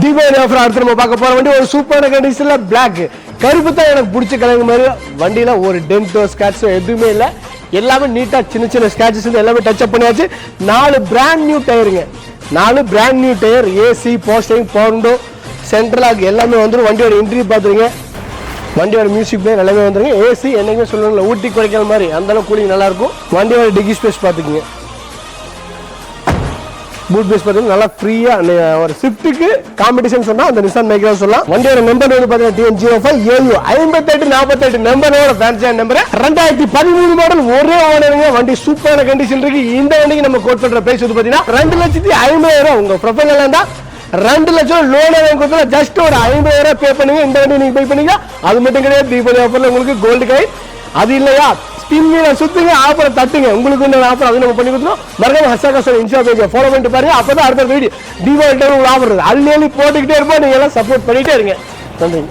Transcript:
Deepavali offer அடுத்து நம்ம பார்க்க போகிற வண்டி ஒரு சூப்பரான கண்டிஷனில் பிளாக் கருப்பு தான் எனக்கு பிடிச்ச கலங்க மாதிரி வண்டியில் ஒரு டென்டோ ஸ்கிராட்சோ எதுவுமே இல்லை. எல்லாமே நீட்டாக சின்ன சின்ன ஸ்கிராச்சஸ் எல்லாமே டச் அப் பண்ணியாச்சு. நாலு பிராண்ட் நியூ டயருங்க நாலு பிராண்ட் நியூ டயர் ஏசி போஸ்டிங் பவுண்டோ சென்ட்ரலாக் எல்லாமே வந்துடும் வண்டியோட இன்ட்ரி பார்த்துருங்க வண்டியோட மியூசிக் பிளேயர் எல்லாமே வந்துருங்க. ஏசி என்னைக்குமே சொல்லுவாங்கல்ல ஊட்டி குறைக்கிற மாதிரி. அந்தளவு கூலிங் நல்லா இருக்கும். வண்டியோட டிகி ஸ்பேஸ் பார்த்துக்குங்க பூட் பேஸ் பார்த்தீங்கன்னா நல்லா ஃப்ரீயாக ஒரு ஸ்விஃப்ட்டுக்கு காம்படிஷன் சொன்னால் அந்த நிசான் மைக்ரா சொல்லலாம். வண்டியோட நம்பர் வந்து பார்த்தீங்கன்னா டிஎன் ஜீரோ ஃபைவ் ஏழு ஐம்பத்தெட்டு நாற்பத்தெட்டு நம்பரோட ஃபேன்சியான நம்பர் ரெண்டாயிரத்தி பதிமூணு மாடல் ஒரே ஓனருங்க வண்டி சூப்பரான கண்டிஷன் இருக்கு. இந்த வண்டிக்கு நம்ம கோட் பண்ணுற பிரைஸ் வந்து பார்த்தீங்கன்னா ரெண்டு லட்சத்தி ஐம்பதாயிரம் உங்க ப்ரொஃபைல் இருந்தால் ரெண்டு லட்சம் லோன் கொடுத்தா ஜஸ்ட் ஒரு ஐம்பதாயிரம் பே பண்ணுங்க. இந்த வண்டி நீங்க பே பண்ணீங்க அது மட்டும் கிடையாது தீபாவளி ஆஃபர்ல உங்களுக்கு கோல்டு கை அது இல்லையா? ஸ்பின் மீன சுத்துங்க ஆஃபரை தட்டுங்க. உங்களுக்கு இந்த ஆஃபர் அது நம்ம பண்ணி கொடுத்துருவோம். மறக்காம ஹர்ஷா காசோட இன்ஸ்டா பேஜை ஃபாலோ பண்ணிட்டு பாருங்க. அப்பதான் அடுத்த வீடியோ தீபாவளி டைம் உங்களுக்கு ஆஃபர் இருக்குது அள்ளி அள்ளி போட்டுக்கிட்டே இருப்போம். நீங்கள் எல்லாம் சப்போர்ட் பண்ணிகிட்டே இருங்க. நன்றி.